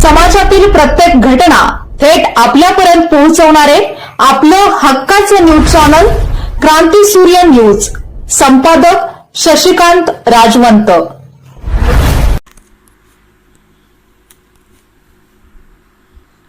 समाजातील प्रत्येक घटना थेट आपल्यापर्यंत पोहोचवणारे आपलं हक्काचं न्यूज चॅनल क्रांती सूर्य न्यूज. संपादक शशिकांत राजवंत.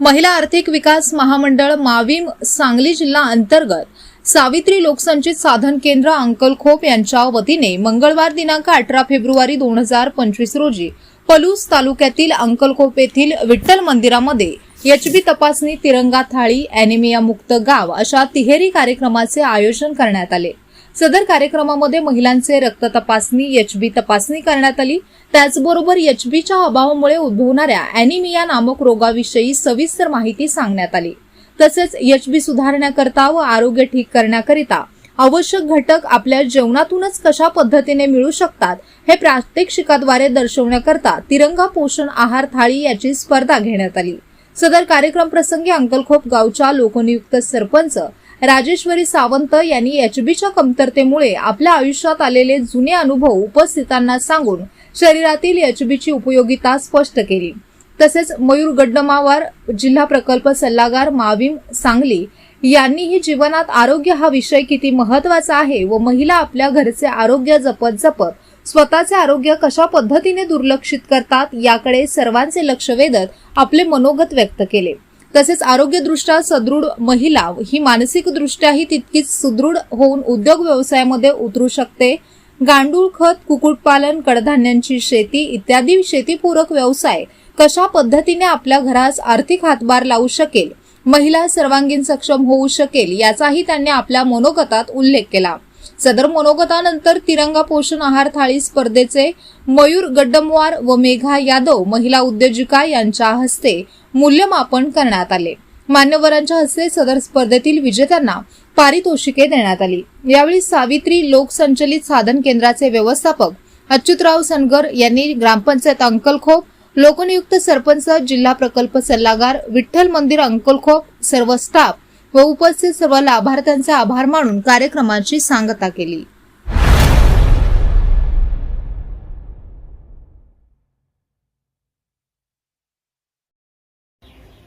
महिला आर्थिक विकास महामंडळ माविम सांगली जिल्हा अंतर्गत सावित्री लोकसंचित साधन केंद्र अंकलखोप यांच्या वतीने मंगळवार दिनांक अठरा फेब्रुवारी दोन हजार पंचवीस रोजी पलूस तालुक्यातील अंकलखोप येथील विठ्ठल मंदिरामध्ये एचबी तपासणी तिरंगा थाळी अॅनिमिया मुक्त गाव अशा तिहेरी कार्यक्रमाचे आयोजन करण्यात आले. सदर कार्यक्रमामध्ये महिलांचे रक्त तपासणी एचबी तपासणी करण्यात आली. त्याचबरोबर एचबीच्या अभावामुळे उद्भवणाऱ्या अॅनिमिया नामक रोगाविषयी सविस्तर माहिती सांगण्यात आली. तसेच एचबी सुधारण्याकरता व आरोग्य ठीक करण्याकरिता आवश्यक घटक आपल्या जेवणातूनच कशा पद्धतीने मिळू शकतात हे प्रात्यक्षिकाद्वारे दर्शवण्याकरता तिरंगा पोषण आहार थाळी याची स्पर्धा घेण्यात आली. सदर कार्यक्रम प्रसंगी अंकलखोप गावच्या लोकनियुक्त सरपंच राजेश्वरी सावंत यांनी एचबीच्या कमतरतेमुळे आपल्या आयुष्यात आलेले जुने अनुभव उपस्थितांना सांगून शरीरातील एचबीची उपयोगिता स्पष्ट केली. तसेच मयूर गड्डमावार जिल्हा प्रकल्प सल्लागार माविम सांगली यांनीही जीवनात आरोग्य हा विषय किती महत्त्वाचा आहे व महिला आपल्या घरचे आरोग्य जपत जपत स्वतःचे आरोग्य कशा पद्धतीने दुर्लक्षित करतात याकडे सर्वांचे लक्ष वेधत आपले मनोगत व्यक्त केले. तसेच आरोग्यदृष्ट्या सदृढ महिला ही मानसिकदृष्ट्याही तितकीच सुदृढ होऊन उद्योग व्यवसायामध्ये उतरू शकते. गांडूळ खत कुक्कुटपालन कडधान्यांची शेती इत्यादी शेतीपूरक व्यवसाय कशा पद्धतीने आपल्या घरास आर्थिक हातभार लावू शकेल? महिला सर्वांगीण सक्षम होऊ शकेल याचाही त्यांनी आपल्या मनोगतात उल्लेख केला. सदर मनोगतानंतर तिरंगा पोषण आहार थाळी स्पर्धेचे मयूर गड्डमवार व मेघा यादव महिला उद्योजिका यांच्या हस्ते मूल्यमापन करण्यात आले. मान्यवरांच्या हस्ते सदर स्पर्धेतील विजेत्यांना पारितोषिके देण्यात आली. यावेळी सावित्री लोकसंचलित साधन केंद्राचे व्यवस्थापक अच्युतराव सनगर यांनी ग्रामपंचायत अंकलखोप लोकनियुक्त सरपंच जिल्हा प्रकल्प सल्लागार विठ्ठल मंदिर अंकलखोप सर्व स्टाफ व उपस्थित सर्व लाभार्थ्यांचे आभार मानून कार्यक्रमाची सांगता केली.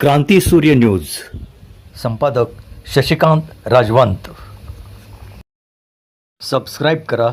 क्रांती सूर्य न्यूज. संपादक शशिकांत राजवंत. सबस्क्राईब करा.